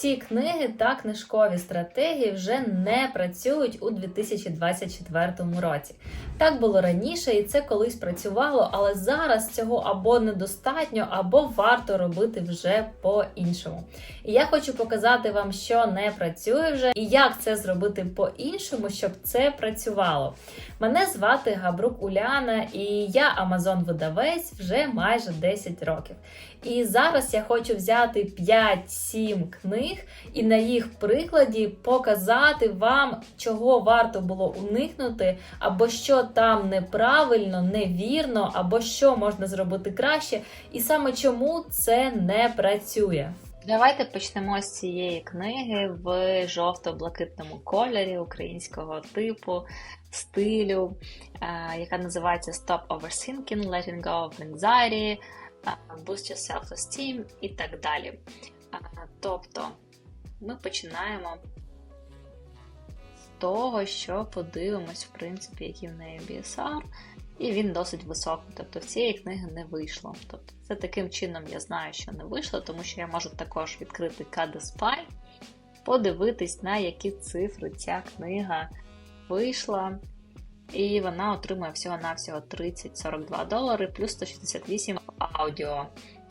Ці книги та книжкові стратегії вже не працюють у 2024 році. Так було раніше, і це колись працювало, але зараз цього або недостатньо, або варто робити вже по-іншому. І я хочу показати вам, що не працює вже, і як це зробити по-іншому, щоб це працювало. Мене звати Габрук Уляна, і я Амазон-видавець вже майже 10 років. І зараз я хочу взяти 5-7 книг і на їх прикладі показати вам, чого варто було уникнути, або що там неправильно, невірно, або що можна зробити краще, і саме чому це не працює. Давайте почнемо з цієї книги в жовто-блакитному кольорі українського типу, стилю, е, яка називається Stop Overthinking, Letting Go of Anxiety, Boost Your Self-Esteem і так далі. Тобто ми починаємо з того, що подивимось, в принципі, який в неї BSR, і він досить високий. Тобто в цієї книги не вийшло. Тобто, це таким чином я знаю, що не вийшло, тому що я можу також відкрити KD Spy, подивитись, на які цифри ця книга вийшла. І вона отримує всього-навсього 30-42 долари плюс 168 аудіо.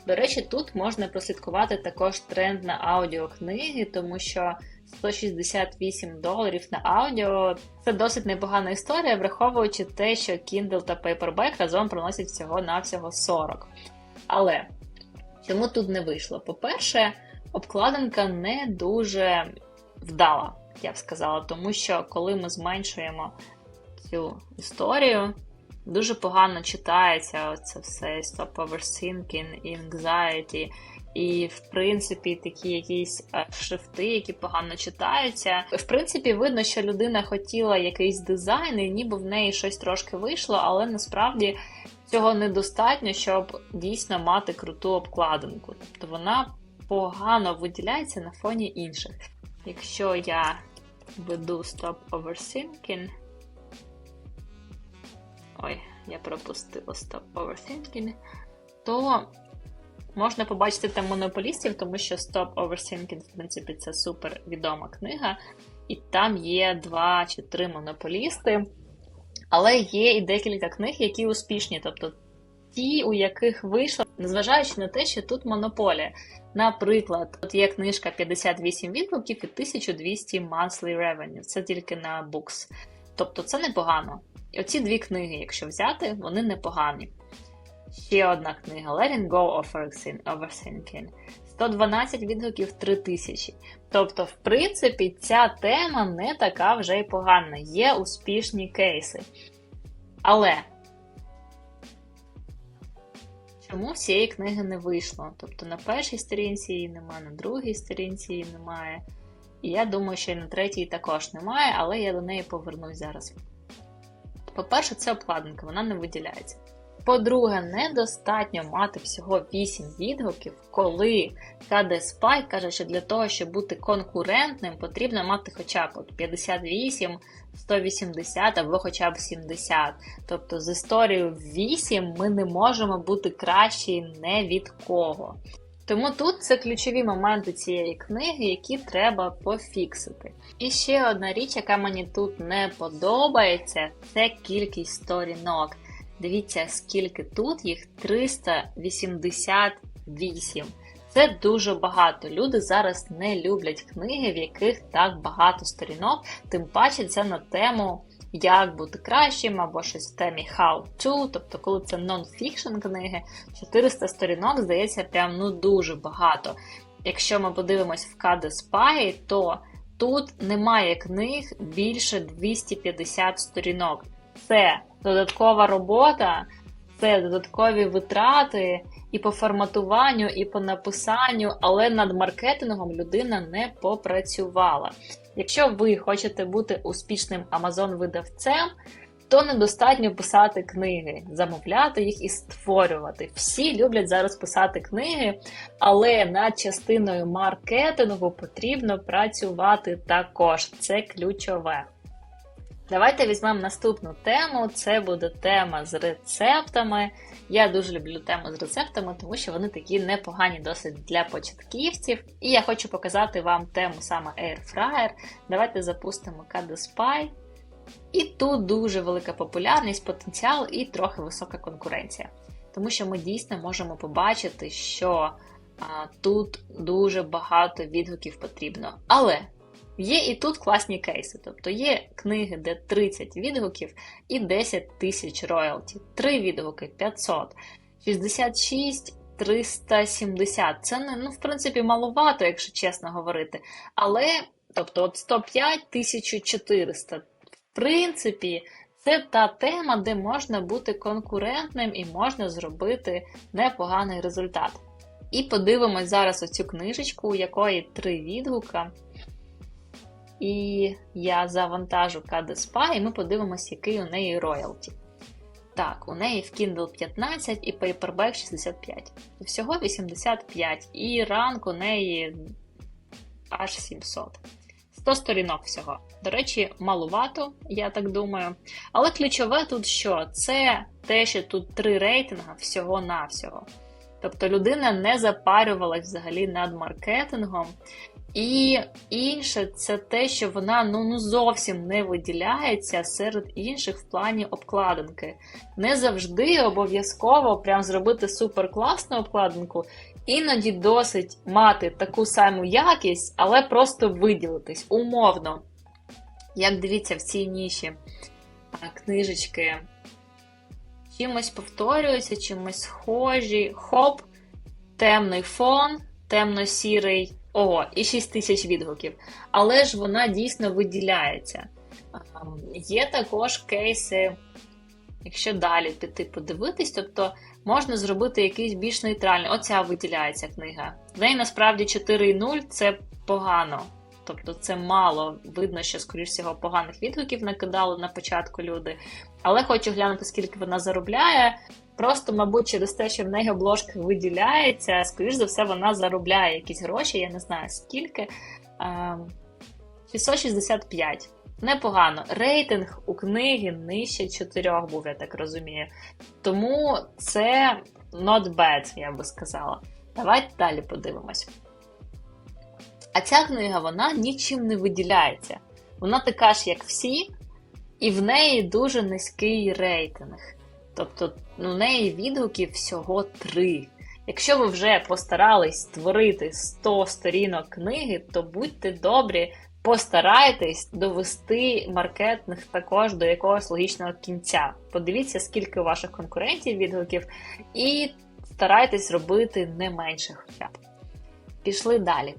До речі, тут можна прослідкувати також тренд на аудіокниги, тому що 168 доларів на аудіо це досить непогана історія, враховуючи те, що Kindle та Paperback разом приносять всього-навсього 40. Але чому тут не вийшло? По-перше, обкладинка не дуже вдала, я б сказала, тому що коли ми зменшуємо цю історію, дуже погано читається це все stop overthinking, anxiety, і, в принципі, такі якісь е, шрифти, які погано читаються. В принципі, видно, що людина хотіла якийсь дизайн, і ніби в неї щось трошки вийшло, але насправді цього недостатньо, щоб дійсно мати круту обкладинку. Тобто вона погано виділяється на фоні інших. Якщо я веду Stop Overthinking. Ой, я пропустила Stop Overthinking, то можна побачити там монополістів, тому що Stop Overthinking, в принципі, це супер відома книга, і там є два чи три монополісти. Але є і декілька книг, які успішні, тобто ті, у яких вийшло, незважаючи на те, що тут монополія. Наприклад, от є книжка 58 відгуків і 1200 monthly revenue. Це тільки на Books. Тобто це непогано. Оці дві книги, якщо взяти, вони непогані. Ще одна книга Letting Go of Overthinking. 112 відгуків 3000. Тобто, в принципі, ця тема не така вже й погана. Є успішні кейси. Але чому цієї книги не вийшло? Тобто на першій сторінці її немає, на другій сторінці її немає. І я думаю, що і на третій також немає, але я до неї повернусь зараз. По-перше, це обкладинка, вона не виділяється. По-друге, недостатньо мати всього 8 відгуків, коли Spy каже, що для того, щоб бути конкурентним, потрібно мати хоча б 58, 180 або хоча б 70. Тобто з історією 8 ми не можемо бути кращі не від кого. Тому тут це ключові моменти цієї книги, які треба пофіксити. І ще одна річ, яка мені тут не подобається, це кількість сторінок. Дивіться, скільки тут їх 388. Це дуже багато. Люди зараз не люблять книги, в яких так багато сторінок, тим паче це на тему. Як бути кращим, або щось в темі how to, тобто, коли це non-fiction книги, 400 сторінок, здається, прям ну дуже багато. Якщо ми подивимось в KD Spy, то тут немає книг більше 250 сторінок. Це додаткова робота, це додаткові витрати і по форматуванню, і по написанню, але над маркетингом людина не попрацювала. Якщо ви хочете бути успішним Amazon-видавцем, то недостатньо писати книги, замовляти їх і створювати. Всі люблять зараз писати книги, але над частиною маркетингу потрібно працювати також. Це ключове. Давайте візьмемо наступну тему. Це буде тема з рецептами. Я дуже люблю тему з рецептами, тому що вони такі непогані досить для початківців. І я хочу показати вам тему саме Air Fryer. Давайте запустимо Spy. І тут дуже велика популярність, потенціал і трохи висока конкуренція. Тому що ми дійсно можемо побачити, що а, тут дуже багато відгуків потрібно. Але є і тут класні кейси. Тобто є книги, де 30 відгуків і 10 тисяч роялті. 3 відгуки 500, 66. 370. Це не, ну, в принципі, маловато, якщо чесно говорити. Але, тобто, от 105 1400. В принципі, це та тема, де можна бути конкурентним і можна зробити непоганий результат. І подивимось зараз оцю книжечку, у якої три відгука. І я завантажу KDSPA, і ми подивимось, який у неї роялті. Так, у неї в Kindle 15 і Paperback 65. Всього 85. І ранк у неї аж 700. 100 сторінок всього. До речі, малувато, я так думаю. Але ключове тут що? Це те, що тут три рейтинга всього-навсього. Тобто людина не запарювалась взагалі над маркетингом. І інше, це те, що вона ну, ну зовсім не виділяється серед інших в плані обкладинки. Не завжди обов'язково прям зробити суперкласну обкладинку. Іноді досить мати таку саму якість, але просто виділитись умовно. Як дивіться в цій ніші книжечки чимось повторюються, чимось схожі. Хоп, темний фон, темно-сірий. Ого, і 6 тисяч відгуків. Але ж вона дійсно виділяється. Є також кейси, якщо далі піти подивитись, тобто можна зробити якийсь більш нейтральний. Оця виділяється книга. В неї насправді 4,0 це погано. Тобто це мало. Видно, що, скоріш всього, поганих відгуків накидали на початку люди. Але хочу глянути, скільки вона заробляє. Просто, мабуть, через те, що в неї обложка виділяється, скоріш за все, вона заробляє якісь гроші, я не знаю скільки. 665. Ем, Непогано. Рейтинг у книги нижче 4 був, я так розумію. Тому це not bad, я би сказала. Давайте далі подивимось. А ця книга вона нічим не виділяється. Вона така ж, як всі, і в неї дуже низький рейтинг. Тобто у неї відгуків всього три. Якщо ви вже постарались створити 100 сторінок книги, то будьте добрі, постарайтесь довести маркетинг також до якогось логічного кінця. Подивіться, скільки у ваших конкурентів відгуків, і старайтесь робити не менше хоча б. Пішли далі.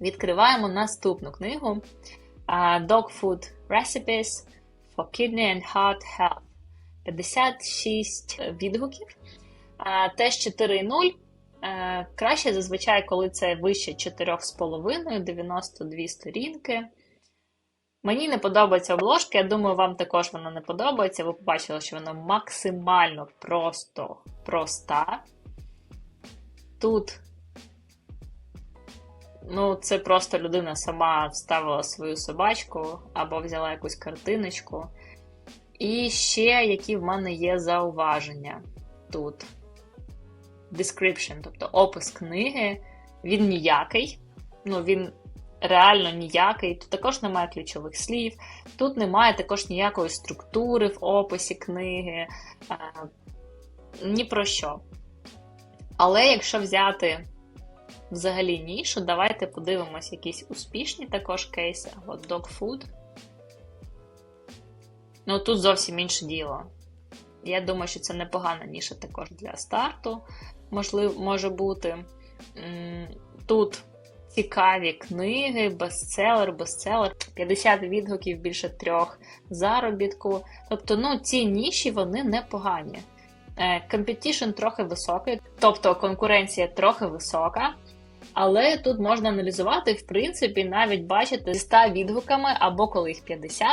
Відкриваємо наступну книгу Dog Food Recipes for Kidney and Heart Health. 56 відгуків. Теж 4.0. Краще зазвичай, коли це вище 4,5, 92 сторінки. Мені не подобається обложка, я думаю, вам також вона не подобається. Ви побачили, що вона максимально просто проста. Тут Ну, це просто людина сама вставила свою собачку або взяла якусь картиночку. І ще які в мене є зауваження тут. Description, тобто опис книги, він ніякий. Ну, він реально ніякий. Тут також немає ключових слів, тут немає також ніякої структури в описі книги. Е, ні про що. Але якщо взяти взагалі нішу. Давайте подивимось якісь успішні також кейси. От Dog Food. Ну, тут зовсім інше діло. Я думаю, що це непогана ніша також для старту, можливо, може бути. Тут цікаві книги, бестселер, бестселер, 50 відгуків більше трьох заробітку. Тобто, ну, ці ніші вони непогані. Е, трохи високий, тобто конкуренція трохи висока. Але тут можна аналізувати, в принципі, навіть бачити 100 відгуками, або коли їх 50,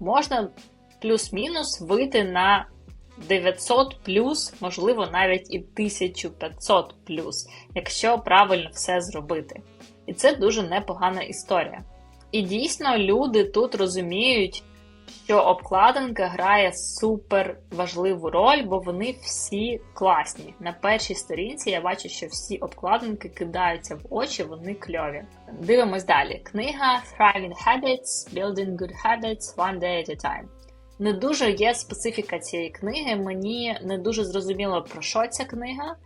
можна плюс-мінус вийти на 900 плюс, можливо, навіть і 1500 плюс, якщо правильно все зробити. І це дуже непогана історія. І дійсно люди тут розуміють, що обкладинка грає супер важливу роль, бо вони всі класні. На першій сторінці я бачу, що всі обкладинки кидаються в очі, вони кльові. Дивимось далі. Книга Thriving Habits, Building Good Habits One Day at a Time. Не дуже є специфіка цієї книги. Мені не дуже зрозуміло, про що ця книга.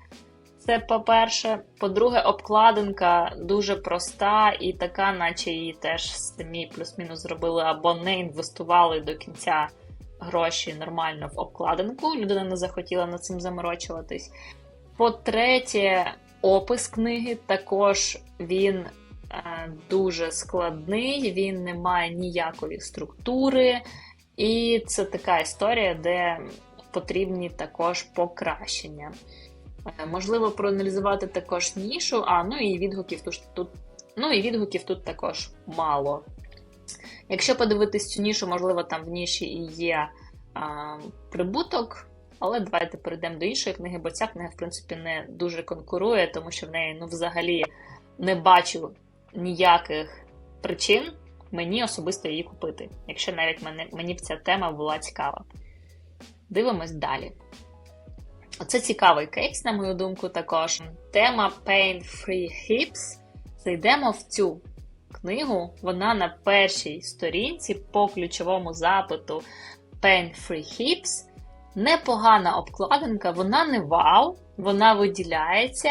Це по-перше. По-друге, обкладинка дуже проста і така, наче її теж самі плюс-мінус зробили або не інвестували до кінця гроші нормально в обкладинку. Людина не захотіла над цим заморочуватись. По-третє, опис книги також він е, дуже складний, він не має ніякої структури. І це така історія, де потрібні також покращення. Е, можливо, проаналізувати також нішу, а ну і відгуків тут, тут, ну і відгуків тут також мало. Якщо подивитись цю нішу, можливо, там в ніші і є а, прибуток, але давайте перейдемо до іншої книги, бо ця книга, в принципі, не дуже конкурує, тому що в неї ну, взагалі не бачу ніяких причин мені особисто її купити, якщо навіть мені, б ця тема була цікава. Дивимось далі. Оце цікавий кейс, на мою думку, також. Тема Pain-Free Hips. Зайдемо в цю книгу. Вона на першій сторінці по ключовому запиту Pain-Free Hips. Непогана обкладинка, вона не вау, вона виділяється.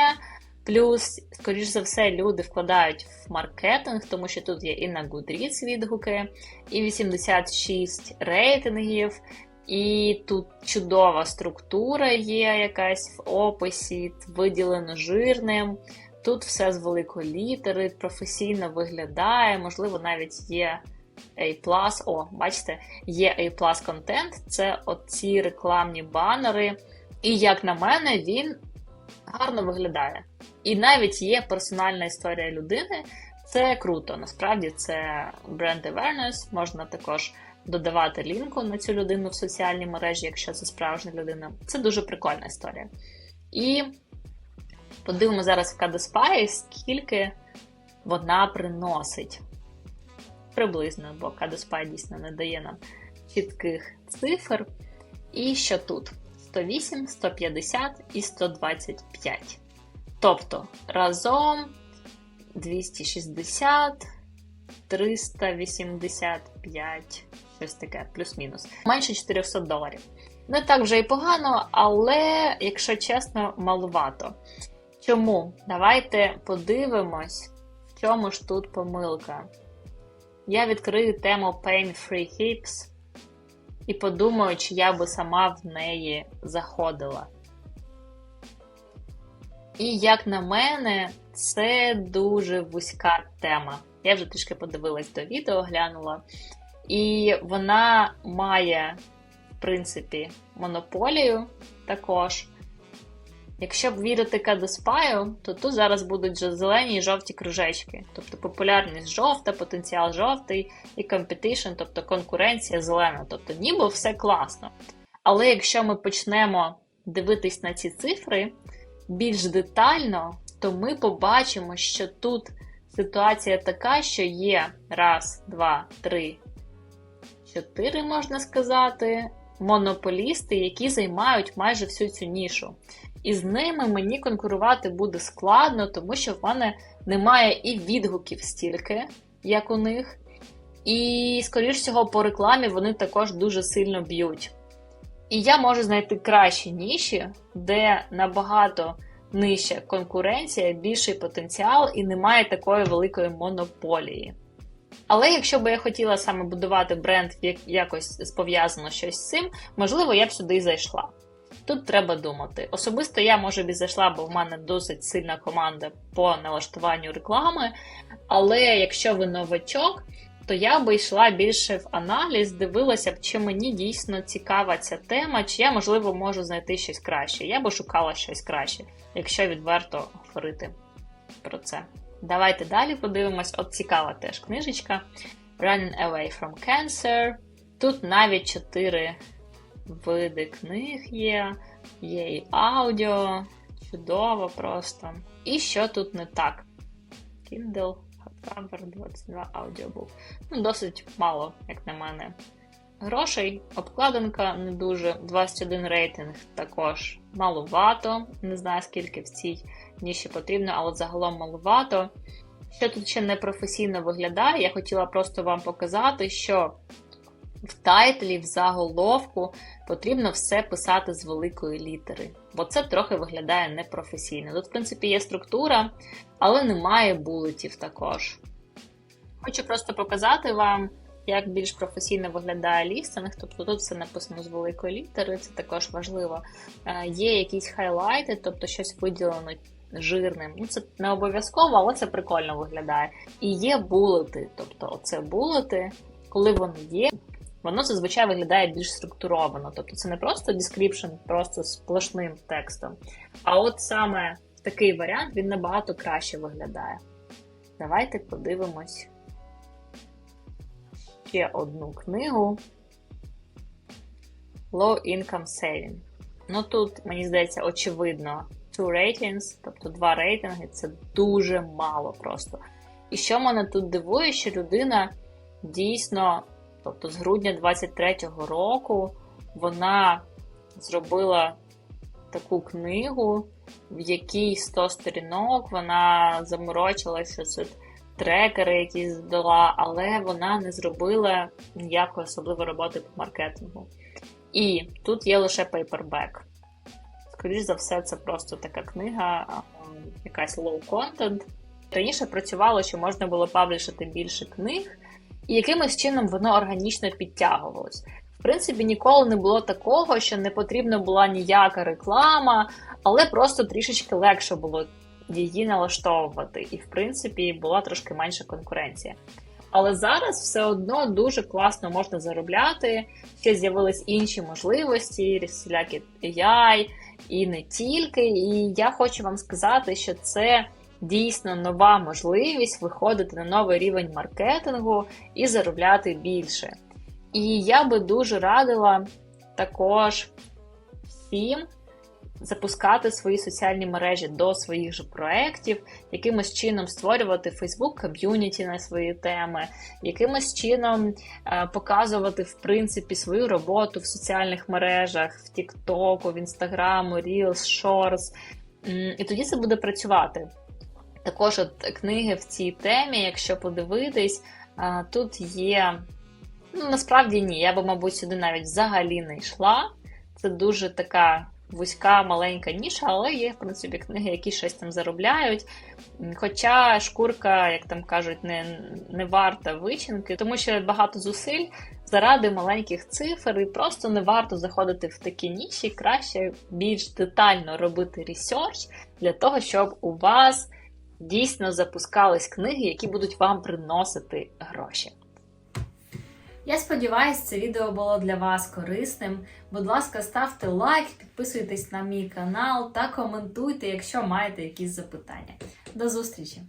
Плюс, скоріш за все, люди вкладають в маркетинг, тому що тут є і на Goodreads відгуки, і 86 рейтингів, і тут чудова структура є якась в описі, виділено жирним. Тут все з великої літери, професійно виглядає, можливо, навіть є A+. О, бачите, є A+, контент, це оці рекламні банери. І, як на мене, він гарно виглядає. І навіть є персональна історія людини. Це круто. Насправді це бренд awareness, можна також додавати лінку на цю людину в соціальній мережі, якщо це справжня людина. Це дуже прикольна історія. І подивимо зараз в Кадеспаї, скільки вона приносить. Приблизно, бо Кадеспай дійсно не дає нам чітких цифр. І що тут? 108, 150 і 125. Тобто разом 260, 385, щось таке, плюс-мінус. Менше 400 доларів. Не так вже і погано, але, якщо чесно, малувато. Чому? Давайте подивимось, в чому ж тут помилка. Я відкрию тему Pain Free Hips і подумаю, чи я би сама в неї заходила. І, як на мене, це дуже вузька тема. Я вже трішки подивилась до відео, глянула. І вона має, в принципі, монополію також. Якщо б вірити Кадеспаю, то тут зараз будуть зелені і жовті кружечки. Тобто популярність жовта, потенціал жовтий і компетишн, тобто конкуренція зелена. Тобто ніби все класно. Але якщо ми почнемо дивитись на ці цифри більш детально, то ми побачимо, що тут ситуація така, що є раз, два, три, чотири, можна сказати, монополісти, які займають майже всю цю нішу. І з ними мені конкурувати буде складно, тому що в мене немає і відгуків стільки, як у них. І, скоріш всього, по рекламі вони також дуже сильно б'ють. І я можу знайти кращі ніші, де набагато нижча конкуренція, більший потенціал і немає такої великої монополії. Але якщо б я хотіла саме будувати бренд якось пов'язано щось з цим, можливо, я б сюди і зайшла. Тут треба думати. Особисто я, може б зайшла, бо в мене досить сильна команда по налаштуванню реклами. Але якщо ви новачок, то я би йшла більше в аналіз, дивилася б, чи мені дійсно цікава ця тема, чи я, можливо, можу знайти щось краще. Я би шукала щось краще, якщо відверто говорити про це. Давайте далі подивимось. От цікава теж книжечка. Running Away from Cancer. Тут навіть чотири види книг є, є і аудіо, чудово просто. І що тут не так? Kindle Hardcover 22 аудіобук. Ну, досить мало, як на мене. Грошей, обкладинка не дуже, 21 рейтинг також малувато. Не знаю, скільки в цій ніші потрібно, але загалом малувато. Що тут ще не професійно виглядає, я хотіла просто вам показати, що в тайтлі, в заголовку потрібно все писати з великої літери, бо це трохи виглядає непрофесійно. Тут, в принципі, є структура, але немає булетів також. Хочу просто показати вам, як більш професійно виглядає лістинг, тобто тут все написано з великої літери, це також важливо. Е, Є якісь хайлайти, тобто щось виділено жирним. Ну, це не обов'язково, але це прикольно виглядає. І є булети, тобто оце булети, коли вони є, воно зазвичай виглядає більш структуровано. Тобто це не просто description, просто сплошним текстом. А от саме такий варіант він набагато краще виглядає. Давайте подивимось ще одну книгу Low Income Saving. Ну тут, мені здається, очевидно, two ratings, тобто два рейтинги це дуже мало просто. І що мене тут дивує, що людина дійсно, тобто з грудня 23-го року, вона зробила таку книгу, в якій 100 сторінок, вона заморочилася це трекери, які здала, але вона не зробила ніякої особливої роботи по маркетингу. І тут є лише пейпербек. Скоріше за все, це просто така книга, якась content. Раніше працювало, що можна було паблішити більше книг, і якимось чином воно органічно підтягувалось. В принципі, ніколи не було такого, що не потрібна була ніяка реклама, але просто трішечки легше було її налаштовувати. І, в принципі, була трошки менша конкуренція. Але зараз все одно дуже класно можна заробляти. Ще з'явились інші можливості, всілякі AI, і не тільки. І я хочу вам сказати, що це дійсно нова можливість виходити на новий рівень маркетингу і заробляти більше. І я би дуже радила також всім запускати свої соціальні мережі до своїх же проєктів, якимось чином створювати Facebook ком'юніті на свої теми, якимось чином е, показувати в принципі свою роботу в соціальних мережах, в TikTok, в Instagram, Reels, Shorts. І тоді це буде працювати. Також от книги в цій темі, якщо подивитись, тут є. Ну, насправді ні, я би, мабуть, сюди навіть взагалі не йшла. Це дуже така вузька, маленька ніша, але є, в принципі, книги, які щось там заробляють. Хоча шкурка, як там кажуть, не, не варта вичинки, тому що багато зусиль заради маленьких цифр, і просто не варто заходити в такі ніші, краще більш детально робити ресерч для того, щоб у вас дійсно запускались книги, які будуть вам приносити гроші. Я сподіваюся, це відео було для вас корисним. Будь ласка, ставте лайк, підписуйтесь на мій канал та коментуйте, якщо маєте якісь запитання. До зустрічі!